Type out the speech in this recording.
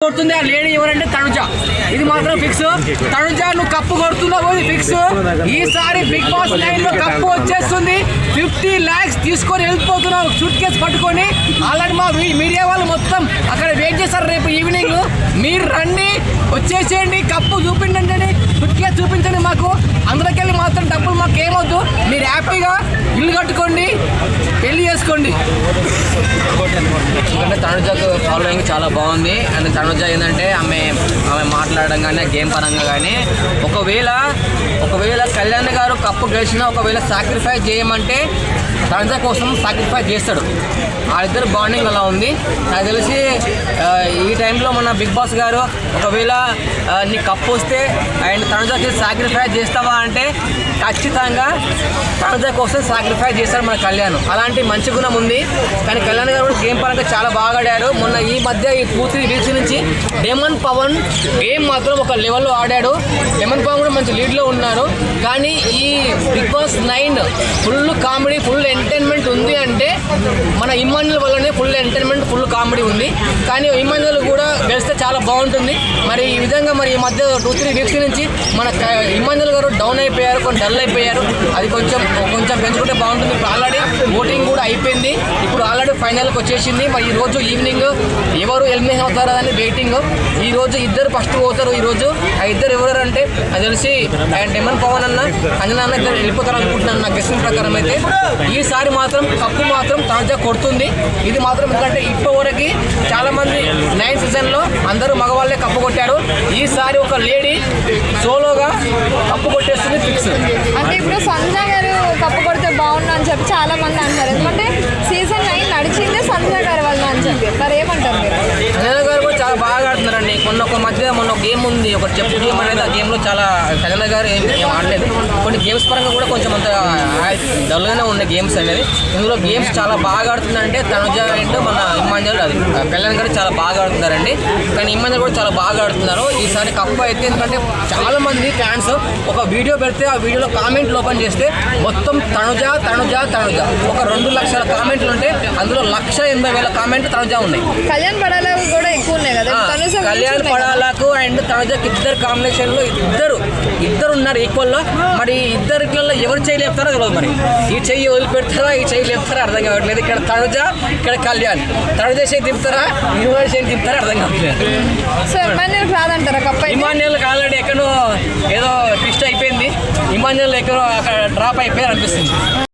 కొడుతుంది ఆ లేడీ ఎవరంటే తనుజ. ఇది మాత్రం ఫిక్స్ తనుజ నువ్వు కప్పు కొడుతున్నావు ఇది ఫిక్స్ ఈసారి బిగ్ బాస్ నైన్లో కప్పు వచ్చేస్తుంది. ఫిఫ్టీ లాక్స్ తీసుకొని వెళ్ళిపోతున్నావు సూట్ కేసు పట్టుకొని. ఆల్రెడీ మా మీ- మీడియా వాళ్ళు మొత్తం అక్కడ వెయిట్ చేస్తారు రేపు ఈవినింగ్ మీరు రండి వచ్చేసేయండి కప్పు చూపించండి సూట్ కేసు చూపించండి మాకు. అందరికెళ్ళి మాత్రం డబ్బులు మాకు ఏమవుతు మీరు హ్యాపీగా ఇల్లు కట్టుకోండి పెళ్ళి చేసుకోండి. తనుజకు ఫాలోయింగ్ చాలా బాగుంది. అండ్ తనుజ ఏంటంటే ఆమె ఆమె మాట్లాడడం కానీ గేమ్ పరంగా కానీ ఒకవేళ ఒకవేళ కళ్యాణ్ గారు కప్పు గెలిచినా ఒకవేళ సాక్రిఫైస్ చేయమంటే తనుజ కోసం సాక్రిఫైస్ చేస్తాడు. వాళ్ళిద్దరు బాండింగ్ అలా ఉంది. నాకు తెలిసి ఈ టైంలో మన బిగ్ బాస్ గారు ఒకవేళ నీ కప్పు వస్తే అండ్ తనుజకి సాక్రిఫైస్ చేస్తావా అంటే ఖచ్చితంగా తనుజ కోసం సాక్రిఫైస్ చేస్తాడు మన కళ్యాణ్. అలాంటి మంచి గుణం ఉంది. కానీ కళ్యాణ్ గారు కూడా గేమ్ పరంగా చాలా బాగా ఆడాడు. మొన్న ఈ మధ్య ఈ టూ త్రీ వీక్స్ నుంచి డెమన్ పవన్ గేమ్ మాత్రం ఒక లెవెల్లో ఆడాడు. డెమన్ పవన్ కూడా మంచి లీడ్లో ఉన్నారు. కానీ ఈ big boss nine full comedy full entertainment ఉంది అంటే మన ఇమ్మన్యుల వల్లనే ఫుల్ ఎంటర్టైన్మెంట్ ఫుల్ కామెడీ ఉంది. కానీ ఇమ్మాన్యుల్ కూడా గెలిస్తే చాలా బాగుంటుంది. మరి ఈ విధంగా మరి ఈ మధ్య టూ త్రీ వీక్స్ నుంచి మన క- గారు డౌన్ అయిపోయారు కొంచెం డల్ అయిపోయారు. అది కొంచెం కొంచెం పెంచుకుంటే బాగుంటుంది. ఇప్పుడు ఆల్రెడీ ఓటింగ్ కూడా అయిపోయింది. ఇప్పుడు ఆల్రెడీ ఫైనల్కి వచ్చేసింది. మరి ఈ రోజు ఈవినింగ్ ఎవరు ఎలిమినేషన్ అవుతారా అని వెయిటింగ్ ఈ రోజు ఇద్దరు ఫస్ట్ పోతారు. ఈ రోజు ఆ ఇద్దరు ఎవరు అంటే అది తెలిసి ఆయన డెమన్ పవన్ అన్న అంజనా అన్న ఇద్దరు వెళ్ళిపోతారు అనుకుంటున్నాను నా గెస్ట్ ప్రకారం అయితే. ఈసారి మాత్రం కప్పు మాత్రం తాజా కొడుతుంది. ఇది మాత్రం ఎందుకంటే ఇప్పటివరకు చాలా మంది నైన్ సీజన్లో అందరూ మగవాళ్ళే కప్పు కొట్టారు. ఈసారి ఒక లేడీ సోలోగా కప్పు కొట్టేస్తుంది ఫిక్స్ అంటే ఇప్పుడు సంజన గారు కప్పు కొడితే బాగుండు అని చెప్పి చాలా మంది అంటారు. ఎందుకంటే సీజన్ నైన్ నడిచిందే సంజన గారి వల్ల అని చెప్పి. మరి ఏమంటారు మీరు? కళ్యాణ్ గారు కూడా చాలా బాగా ఆడుతున్నారండి. మొన్న ఒక మధ్య మొన్న ఒక గేమ్ ఉంది. ఒక చెప్పు గేమ్ అనేది ఆ గేమ్లో చాలా కళ్యాణ్ గారు ఏం ఆడలేదు. కొన్ని గేమ్స్ పరంగా కూడా కొంచెం అంత డల్గానే ఉన్నాయి గేమ్స్ అనేది ఇందులో గేమ్స్ చాలా బాగా ఆడుతుందంటే తనుజ అండ్ మన ఇమ్మాంజల్ అది. కళ్యాణ్ గారు చాలా బాగా ఆడుతున్నారండి. కానీ ఇమ్మాంజల్ కూడా చాలా బాగా ఆడుతున్నారు. ఈసారి కప్పు అయితే ఎందుకంటే చాలా మంది ఫ్యాన్స్ ఒక వీడియో పెడితే ఆ వీడియోలో కామెంట్లు ఓపెన్ చేస్తే మొత్తం తనుజ తనుజ తనుజ. ఒక రెండు లక్షల కామెంట్లు ఉంటే అందులో లక్ష ఎనభై వేల కామెంట్లు తనుజ ఉన్నాయి. కళ్యాణ్ పడాల కూడా ఎక్కువ ఉన్నాయి కదా? తనుజ కళ్యాణ్. పడాలకు అండ్ తనుజకి ఇద్దరు కాంబినేషన్లో ఇద్దరు ఇద్దరు ఉన్నారు ఈక్వల్లో. ఇద్దరిలో ఎవరు చేయి లేపుతారో తెలియదు మరి. ఈ చెయ్యి వదిలిపెడతారా ఈ చెయ్యి లేపుతారా అర్థం కావట్లేదు. ఇక్కడ తనుజ ఇక్కడ కళ్యాణ్. తనుజ చేయి తిప్పుతారా ఇరువాడి చేయి తిప్పుతారా అర్థం కావట్లేదు. ఇమాన్యుల్ ఆల్రెడీ ఎక్కడో ఏదో ట్విస్ట్ అయిపోయింది. ఇమాన్యుల్ ఎక్కడో అక్కడ డ్రాప్ అయిపోయారు అనిపిస్తుంది